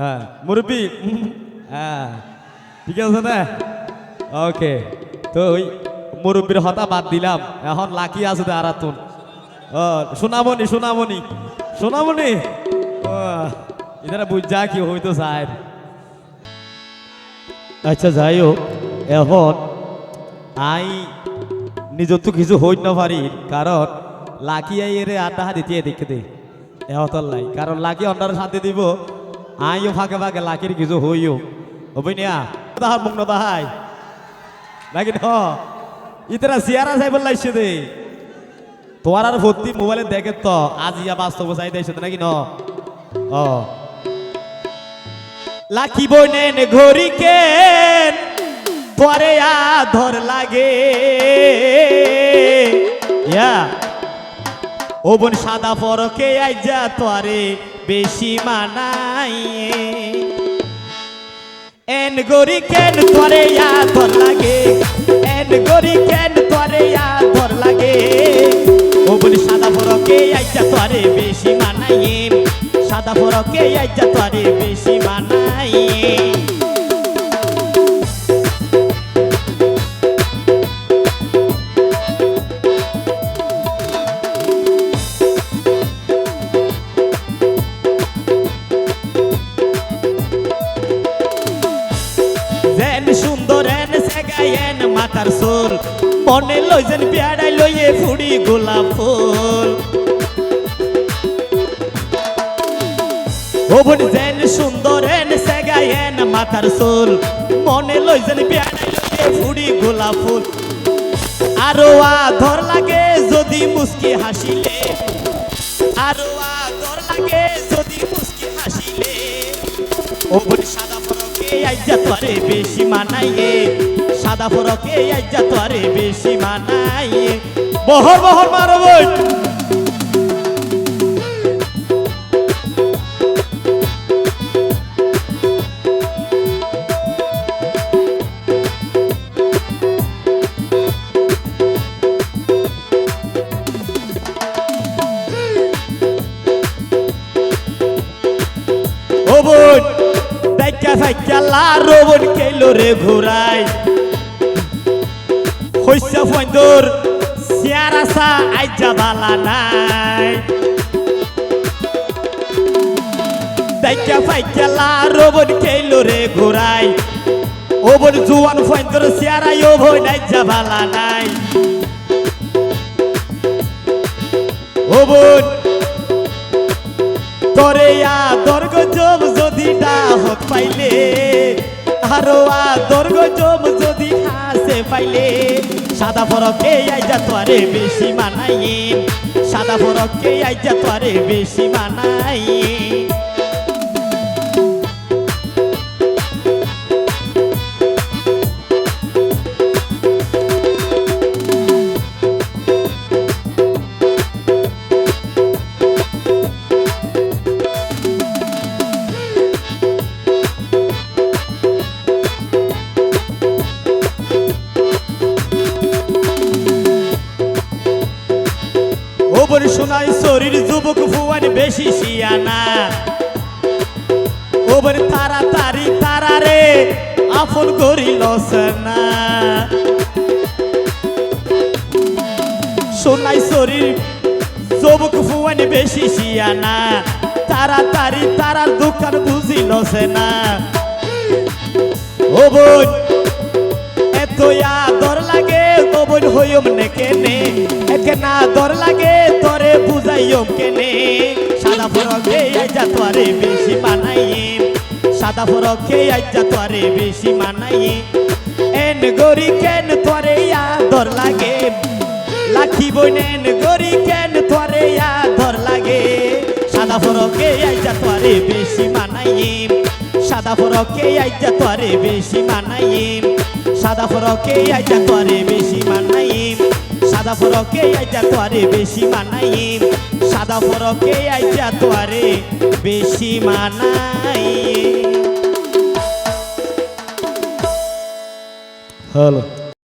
হ্যাঁ মুরব্বী হ্যাঁ ঠিক আছে না? ওকে তো ওই মুরব্বীর হতা বাদ দিলাম, এখন লাকি আছে তো আরাতুন। ও, সোনামণি সোনামণি এখানে বুঝা কি হইতো স্যার আচ্ছা যাই হোক, এখন আই নিজের তো কিছু হইত না পারি, কারণ লাকি আই এর আড্ডা দিতে দেখে দে। এহতল লাই কারণ লাকি অন্ডার শান্তি দিব। আইও ফাঁকে ফাঁকে লাকির কিছু হইও না তাহার মুখ না তাহাই নাকি ন ইতারা সিয়ারা সাহেব লাইছে দে তোমার আর ভর্তি মোবাইলে দেখে তো আজ ইয়া বাস্তব চাই দিয়েছে নাকি ন ও লাকি বইনেন ঘড়ি কেন পরে আধর লাগে ইয়া ও বোন, সাদা ফরকে আইজা তোরে বেশি মানাই এন গরি কেন তোরে আধর লাগে? এন গরি কেন তোরে আধর লাগে? ও বোন, সাদা ফরকে আইজা তোরে বেশি মানাই সাদা ফরকে আইজা তোরে বেশি মানাই মাতার সোল। মনে লইছেন পেয়ারাই লইয়ে ফুড়ি গোলাপ ফুল। ও বোন যেন সুন্দর এন সেগায়েন মাতার সোল। মনে লইছেন পেয়ারাই লইয়ে ফুড়ি গোলাপ ফুল। আরও আধর লাগে যদি মুস্কি হাসিলে। আরও আদর লাগে যদি মুস্কি হাসিলে। ও বোন সাদা ফরকে আইজা তোরে বেশি মানাইয়ে। সাদা ফরকে আইজা তোরে বেশি মানাইয়ে বহর বহর মারো বোন ও বোন, দেখা ফাইকা লারো বোন কেলো রে ঘুরাই। হইসা ফন্দর সিয়ারাসা আইজা বালা নাই। দেখা ফাইকা লারো বোন কেলো রে ঘুরাই ও বোন জুয়ান ফন্দর সিয়ারাই ও বোন আইজা বালা নাই। ও বোন তরে আদর গজব যদি ডাহত পাইলে, আরও আদর গজব পাইলে। সাদা ফরকে আইজা তোরে বেশি মানাই সাদা ফরকে আইজা তোরে বেশি মানাই শোনাই, শরীর যুবক ফুয়ান বেশি শিয়ানা ওবর তাড়াতাড়ি তারা রে, আপন করিল না শোনাই, শরীর যুবক ফুয়ান বেশি শিয়ানা তাড়াতাড়ি তারার দোকান বুঝিল না ও বোন এত আদর লাগে হইম নে কেনে? একে না দর লাগে, তরে বুঝাইম কেনে সাদা ফরকে আইজা তোরে বেশি মানাই সাদা ফরকে আইজা তোরে বেশি মানাই এন গরি কেন তোরে আদর লাগে? লাখি বইনেন গরি কেন তোরে আদর লাগে? সাদা ফরকে আইজা তোরে বেশি মানাই সাদা ফরকে আইজা তোরে বেশি মানাই সাদা ফরকে আইজা তোরে বেশি মানাইম সাদা ফরকে আইজা তোরে বেশি মানাইম সাদা ফরকে আইজা তোরে বেশি মানাইম হ্যালো।